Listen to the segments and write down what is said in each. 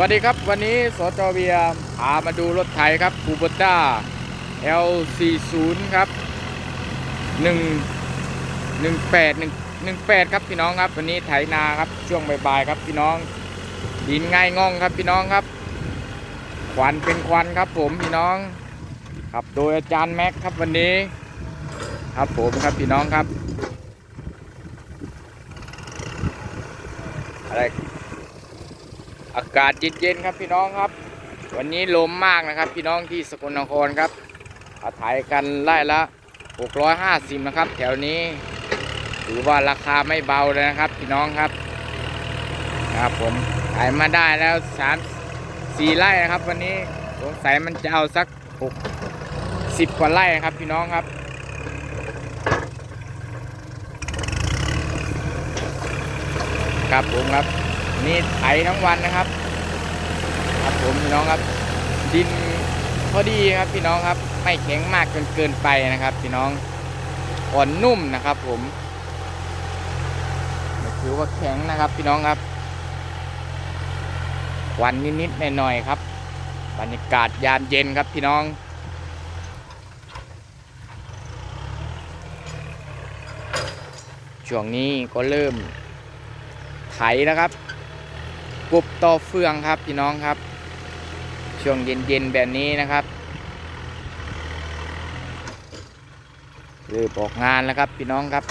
วัสดีครับวันนี้สจเบียร์พามาดูรถไถครับคูเบต้า L40 ครับ 1 18 1 18 ครับพี่น้องครับ วันนี้ไถนาครับช่วงบ่ายๆครับพี่น้อง ดินง่ายง่องครับพี่น้องครับควันเป็นควันครับผมพี่น้องครับโดยอาจารย์แม็กครับวันนี้ ครับผมครับพี่น้องครับอะไร อากาศเย็นๆครับพี่น้องครับ วันนี้ลมมากนะครับ พี่น้องที่สกลนครครับอาถ่ายกันไล่ละ 650 นะครับ แถวนี้ถือว่าราคาไม่เบาเลยนะครับ พี่น้องครับครับผมถ่ายมาได้แล้ว3 4ไร่นะครับ วันนี้สงสัยมันจะเอาสัก6 10กว่าไร่ครับ พี่น้องครับครับผมครับ นี่ไถทั้งวันนะครับ ครับผมพี่น้องครับ ดินพอดีครับพี่น้องครับ ไม่แข็งมากจนเกินไปนะครับ พี่น้องอ่อนนุ่มนะครับ ผมถือว่าแข็งนะครับ พี่น้องครับควันนิดๆหน่อยๆครับ บรรยากาศยามเย็นครับพี่น้องช่วงนี้ก็เริ่มไถนะครับ กบต่อเฟืองครับพี่น้องครับ ช่วงเย็นๆแบบนี้นะครับเริ่มออกงานแล้วครับพี่น้องครับ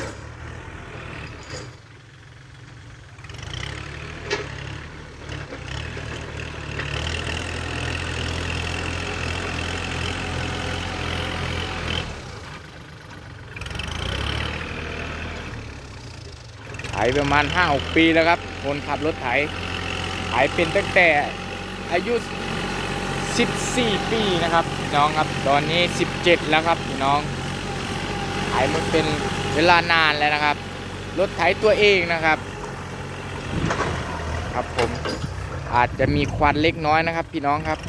ไถประมาณ5 6ปีแล้วครับ คนขับรถไถ ไถเป็นตั้งแต่อายุ 14 ปีนะครับน้องครับตอนนี้ 17 แล้วครับพี่น้องไถมันเป็นเวลานานแล้วนะครับ รถไถตัวเองนะครับ ครับผมอาจจะมีควันเล็กน้อยนะครับ พี่น้องครับ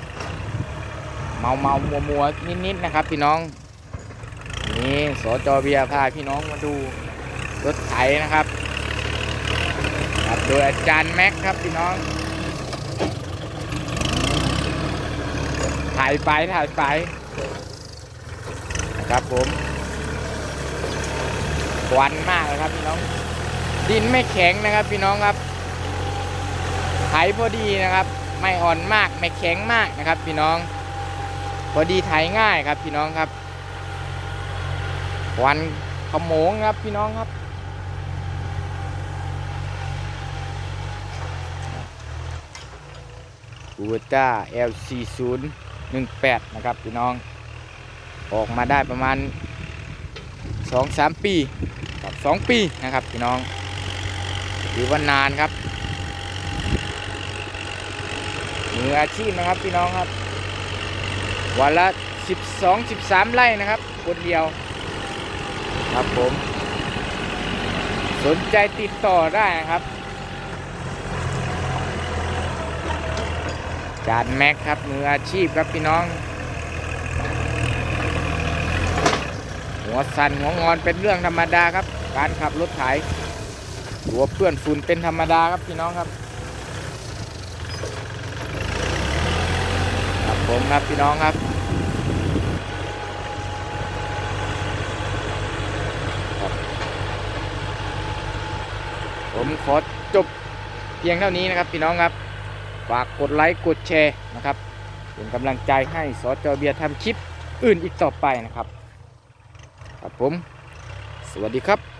เมาเมามัวมัวนิดๆนะครับ พี่น้องนี่สจเบียพาพี่น้องมาดูรถไถนะครับครับโดยอาจารย์แม็กครับพี่น้อง ถ่ายไปถ่ายไปนะครับผมควันมากเลยครับพี่น้อง ดินไม่แข็งนะครับพี่น้องครับไถพอดีนะครับ ไม่อ่อนมากไม่แข็งมากนะครับ พี่น้อง พอดีไถง่ายครับพี่น้องครับควันขโมงครับพี่น้องครับกูต้า L40 18 นะครับพี่น้อง ออกมาได้ประมาณ 2-3 ปีกับ2ปีนะครับพี่น้องถือว่านานครับมืออาชีพนะครับพี่น้องครับ วันละ 12-13 ไร่นะครับคนเดียว ครับผม สนใจติดต่อได้นะครับ จานแม็กครับมืออาชีพครับพี่น้อง หัวสั่นหัวงอนเป็นเรื่องธรรมดาครับ การขับรถไถหัวเพื่อนฝุ่นเป็นธรรมดาครับพี่น้องครับครับผมครับพี่น้องครับผมขอจบเพียงเท่านี้นะครับพี่น้องครับ ฝากกดไลค์กดแชร์นะครับเป็นกำลังใจให้สจเบียร์ทำคลิปอื่นอีกต่อไปนะครับครับผม สวัสดีครับ